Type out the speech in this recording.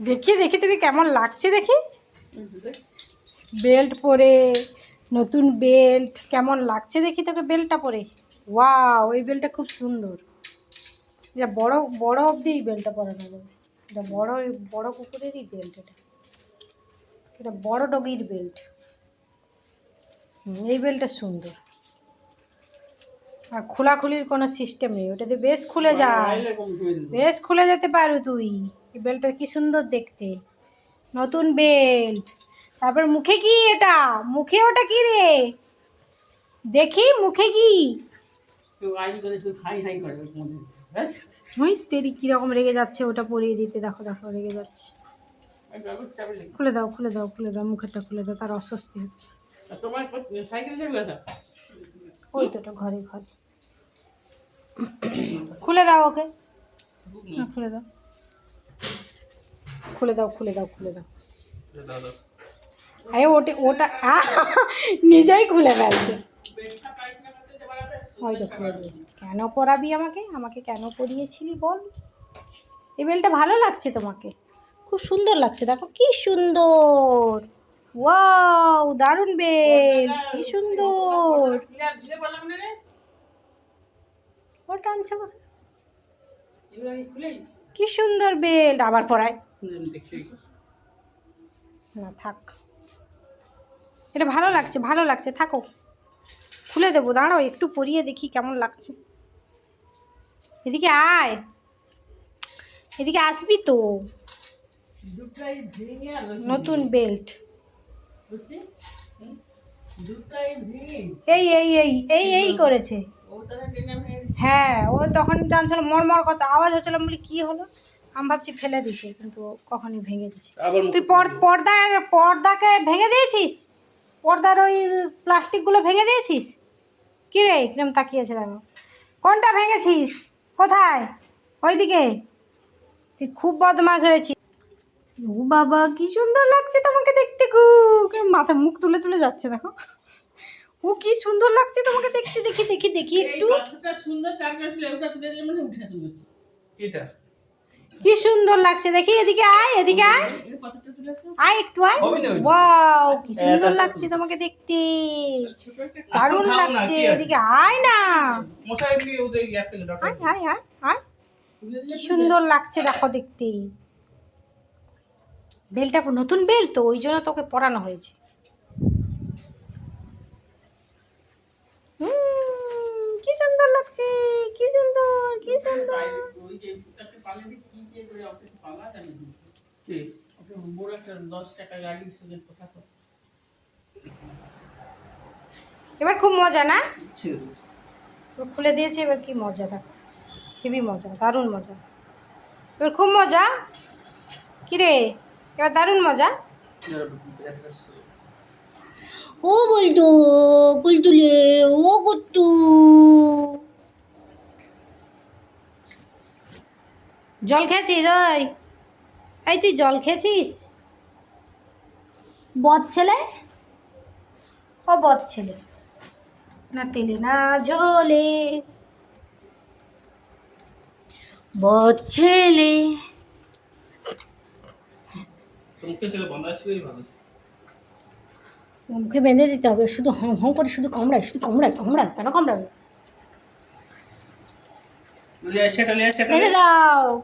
দেখি দেখি তোকে কেমন লাগছে দেখি? বেল্ট পরে, নতুন বেল্ট কেমন লাগছে দেখি তোকে বেল্টটা পরে? ওয়াও ওই বেল্টটা খুব সুন্দর। এটা বড় বড় অবধি এই বেল্টটা পরানো যাবে এটা বড় বড় কুকুরেরই বেল্ট এটা। এটা বড় ডগির বেল্ট এই বেল্টটা সুন্দর। আর খোলাখুলির কোনো সিস্টেম নেই। ওটাতে বেশ খুলে যায়। বেশ খুলে যেতে পারো তুই। এই বেল্টটা কি সুন্দর দেখতে। নতুন বেল্ট। তারপর মুখে কি এটা? মুখে ওটা কি রে? দেখি মুখে কি? ওই তেরি কীরকম রেগে যাচ্ছে ওটা পরিয়ে দিতে। দেখো দেখো রেগে যাচ্ছে। খুলে দাও খুলে দাও খুলে দাও মুখেরটা খুলে দাও তার অস্বস্তি হচ্ছে। তোমার সাইকেল ওই তো ঘরে ঘরে। খুলে দাও ওকে। খুলে দাও। খুলে দাও খুলে দাও খুলে দাও। আরে ওটা ওটা! নিজেই খুলে ফেলছে। হয়তো খুলে দিয়েছে। কেন পরাবি আমাকে? আমাকে কেন পরিয়েছিলি বল। এই বেলটা ভালো লাগছে তোমাকে। খুব সুন্দর লাগছে। দেখো কি সুন্দর। ওয়াও, দারুণ বেল। কি সুন্দর। ও টানছে কি সুন্দর বেল্ট আবার পরায়। না থাক। এটা ভালো লাগছে ভালো লাগছে থাকো। খুলে দেবো দাঁড়াও একটু পরিয়ে দেখি কেমন লাগছে। এদিকে আয়। এদিকে আসবি তো। নতুন বেল্ট। এই এই এই এই এই করেছে। হ্যাঁ ও তখন টানছিল মরমর কথা আওয়াজ হচ্ছিল আমি বলি কী হলো? আমি ভাবছি ফেলে দিছে কিন্তু কখনই ভেঙে দিছে তুই পর- পর্দার পর্দাকে ভেঙে দিয়েছিস? পর্দার ওই প্লাস্টিকগুলো ভেঙে দিয়েছিস? কী রে কিরম তাকিয়েছে দেখো কোনটা ভেঙেছিস? কোথায়? ওইদিকে। তুই খুব বদমাশ হয়েছিস। ও বাবা কি সুন্দর লাগছে তোমাকে দেখতে খুব মাথা মুখ তুলে তুলে যাচ্ছে দেখো। ও কি সুন্দর লাগছে তোমাকে দেখতে? দেখি দেখি দেখি একটু। সুন্দর মানে কি সুন্দর লাগছে দেখি এদিকে আয় এদিকে আয়। আয় একটু আয়। ওয়াও কি সুন্দর লাগছে তোমাকে দেখতে। দারুণ লাগছে এদিকে আয় না। আয় আয় আয় আয়। কি সুন্দর লাগছে দেখো দেখতে। বেলটা নতুন বেল তো ওই জন্য তোকে পরানো হয়েছে হুম, কি সুন্দর লাগছে কি সুন্দর কি সুন্দর ওই যে তাকে পালে কি দিয়ে করে অফিস পালা জানি না। কি বড় একটা দশ টাকা গাড়ি সঙ্গে কথা এবার খুব মজা না খুলে দিয়েছে এবার কি মজা দেখো হেবি মজা দারুণ মজা এবার খুব মজা কিরে এবার দারুণ মজা ও বলতো বলতুলে ও করতু জল খেয়েছিস ওই? এই তুই জল খেয়েছিস? বদ ছেলে? ও বদ ছেলে। না তেলে না ঝোলে। বদ ছেলে। মুখে বেঁধে দিতে হবে শুধু হং হং করে শুধু কামড়ায় শুধু কামড়ায় কামড়ায় কেন কামড়াবে? সেটা। দাও।